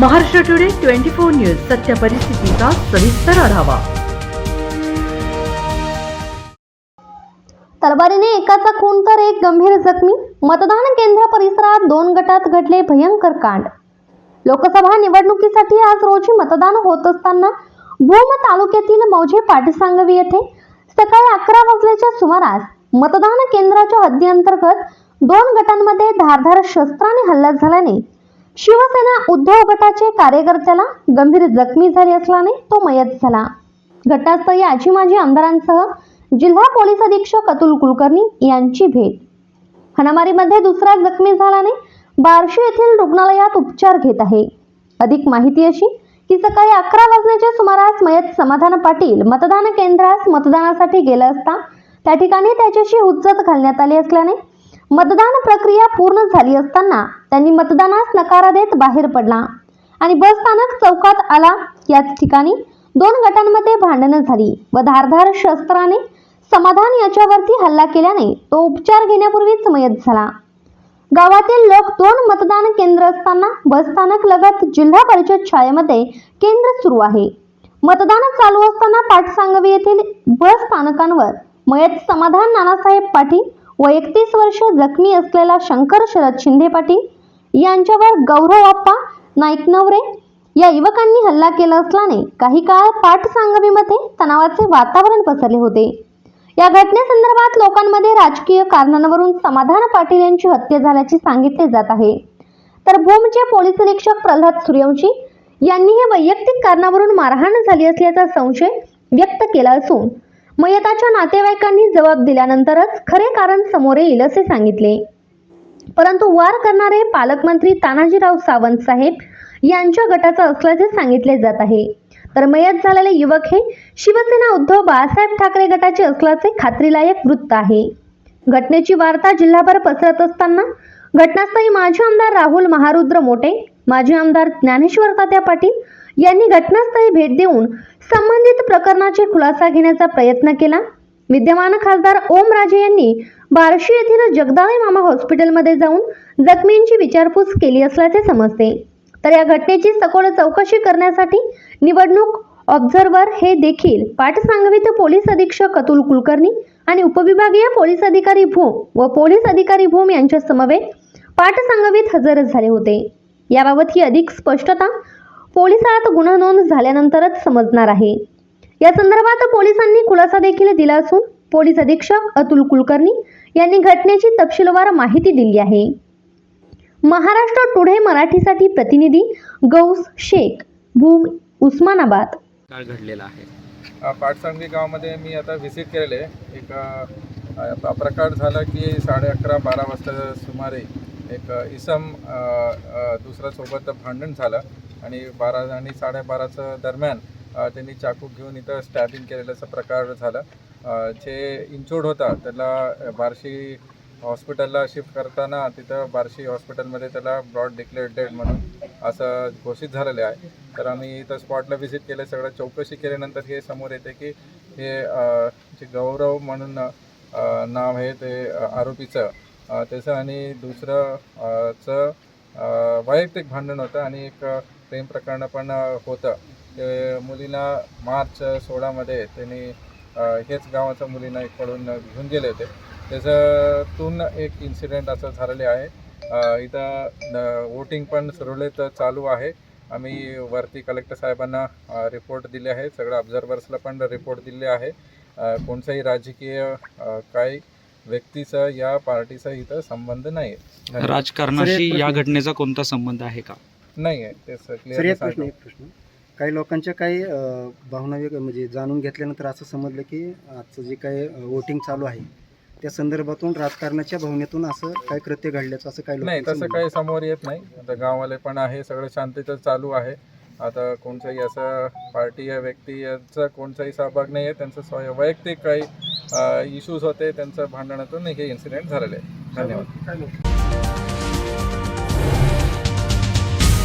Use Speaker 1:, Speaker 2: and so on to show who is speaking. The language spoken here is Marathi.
Speaker 1: Maharashtra today twenty four news सत्य परिस्थितीचा सविस्तर आढावा.
Speaker 2: तलवारीने एकाचा खून तर एक गंभीर जखमी. मतदान केंद्र परिसरात दोन गटात घडले भयंकर कांड. लोकसभा निवडणुकीसाठी आज रोजी मतदान होत असताना भूम तालुक्यातील मौजे पाटसांगवी येथे सकाळी अकरा वाजल्याच्या सुमारास मतदान केंद्राच्या हद्दीअंतर्गत दोन गटांमध्ये धारधार शस्त्राने हल्ला झाल्याने शिवसेना उद्धव गटाचे कार्यकर्त्याला गंभीर जखमी झाली असल्याने तो मयत झाला. घटनास्थळी आजी माजी आमदारांसह जिल्हा पोलीस अधीक्षक अतुल कुलकर्णी यांची भेट. हाणामारीमध्ये दुसरा जखमी झाल्याने बार्शी येथील रुग्णालयात उपचार घेत आहे. अधिक माहिती अशी की सकाळी अकरा वाजण्याच्या सुमारास मयत समाधान पाटील मतदान केंद्रास मतदानासाठी गेला असता त्या ठिकाणी त्याच्याशी हुज्जत घालण्यात आली असल्याने मतदान प्रक्रिया पूर्ण झाली असताना त्यांनी मतदानास नकार देत बाहेर पडला. आणि बस स्थानक चौकात आला. याच ठिकाणी दोन गटांमध्ये भांडणं झाली व धारधार शस्त्राने समाधान याच्यावरती हल्ला केल्याने तो उपचार घेण्यापूर्वीच मयत झाला. गावातील लोक दोन मतदान केंद्र असताना बस स्थानक लगत जिल्हा परिषद शाळेमध्ये केंद्र सुरू आहे. मतदान चालू असताना पाटसांगवी येथील बस स्थानकांवर मयत समाधान नानासाहेब पाटील व एकतीस वर्ष जखमी असलेला शंकर शरद शिंदे पाटील यांच्यावर गौरव आप्पा नाईकनवरे या युवकांनी हल्ला केला असल्याने काही काळ पाटसांगवीमध्ये तणावाचे वातावरण पसरले होते. या घटनेसंदर्भात लोकांमध्ये राजकीय कारणांवरून समाधान पाटील यांची हत्या झाल्याचे सांगितले जात आहे. तर भूमचे पोलीस निरीक्षक प्रल्हाद सूर्यवंशी यांनी हे वैयक्तिक कारणावरून मारहाण झाली असल्याचा संशय व्यक्त केला असून मयताच्या नातेवाईकांनी जबाब दिल्यानंतरच खरे कारण समोर येईल असे सांगितले. परंतु वार करणारे पालकमंत्री तानाजीराव सावंत साहेब यांच्या गटाचा असल्याचे सांगितले जात आहे. तर मयत झालेले युवक हे शिवसेना उद्धव बाळासाहेब ठाकरे गटाचे असल्याचे खात्रीलायक वृत्त आहे. घटनेची वार्ता जिल्हाभर पसरत असताना घटनास्थळी माजी आमदार राहुल महारुद्र मोटे माजी आमदार ज्ञानेश्वर तात्या पाटील यांनी घटनास्थळी भेट देऊन संबंधित प्रकरणाचे खुलासा घेण्याचा प्रयत्न केला. विद्यमान खासदार ओमराजे यांनी बार्शी येथील जगदाळे मामा हॉस्पिटलमध्ये जाऊन जखमींची विचारपूस केली असल्याचे समजते. तर या घटनेची सखोल चौकशी करण्यासाठी निवडणूक ऑब्झर्व्हर हे देखील पाटसांगवीत पोलीस अधीक्षक अतुल कुलकर्णी आणि उपविभागीय पोलीस अधिकारी भूम व पोलीस अधिकारी भूम यांच्या समवेत पाटसांगवीत हजर झाले होते. याबाबत ही अधिक स्पष्टता पोलिसात गुन्हा नोंद झाल्यानंतरच समजणार आहे. या संदर्भात पोलिसांनी खुलासा देखील दिला असून पोलीस अधीक्षक अतुल कुलकर्णी यांनी घटनेची तपशीलवार माहिती दिली आहे. महाराष्ट्र टुडे मराठीसाठी प्रतिनिधी गौस शेख भूम उस्मानाबाद.
Speaker 3: काळ घडलेला आहे.
Speaker 4: अ, पाटसांगवी गावामध्ये मी आता व्हिजिट केलेले. एक प्रकार झाला की साडे अकरा बारा वाजता सुमारे एक इसम अ, अ, दुसऱ्या सोबत भांडण झालं. आणि बारा आणि साडेबाराचं दरम्यान त्यांनी चाकू घेऊन इथं स्टॅबिंग केलेल्याचा प्रकार झाला. जे इंचोड होता त्याला बार्शी हॉस्पिटलला शिफ्ट करताना तिथं बार्शी हॉस्पिटलमध्ये त्याला ब्रॉड डिक्लेअर डेड म्हणून असं घोषित झालेलं आहे. तर आम्ही इथं स्पॉटला व्हिजिट केलं सगळं चौकशी केल्यानंतर हे समोर येते की हे जे गौरव म्हणून नाव आहे ते आरोपीचं. त्याचं आणि दुसरं चं वैयक्तिक भांडण होतं आणि एक प्रेम प्रकरण पण होतं. ते मुलीला मार्च सोळामध्ये त्यांनी हेच गावाच्या मुलींना एक पडून घेऊन गेले होते. त्याच्यातून एक इन्सिडेंट असं झालेले आहे. इथं वोटिंग पण सुरळीत चालू आहे. आम्ही वरती कलेक्टर साहेबांना रिपोर्ट दिले आहे. सगळ्या ऑब्झर्वर्सला पण रिपोर्ट दिले आहे. अ, कोणताही राजकीय काही व्यक्तीचा या पार्टीचा इथं संबंध नाही आहे
Speaker 3: राजकारणाशी या घटनेचा कोणता संबंध आहे का?
Speaker 4: नाही आहे ते
Speaker 5: प्रश्न. काही लोकांच्या काही अ, भावना वेग म्हणजे जाणून घेतल्यानंतर असं समजलं की आजचं जे काही वोटिंग चालू आहे त्या संदर्भातून राजकारणाच्या भावनेतून असं काही कृत्य घडल्याचं असं काही
Speaker 4: नाही
Speaker 5: लोकांचं
Speaker 4: तसं
Speaker 5: म्हणणं
Speaker 4: काही समोर येत नाही. आता गाववाले पण आहे सगळं शांतता चालू आहे. आता कोणताही असं पार्टी या व्यक्ती यांचा कोणताही सहभाग नाही आहे त्यांचं स्वय वैयक्तिक काही इश्यूज होते त्यांचं भांडणातून हे इन्सिडेंट झालेले आहे. धन्यवाद.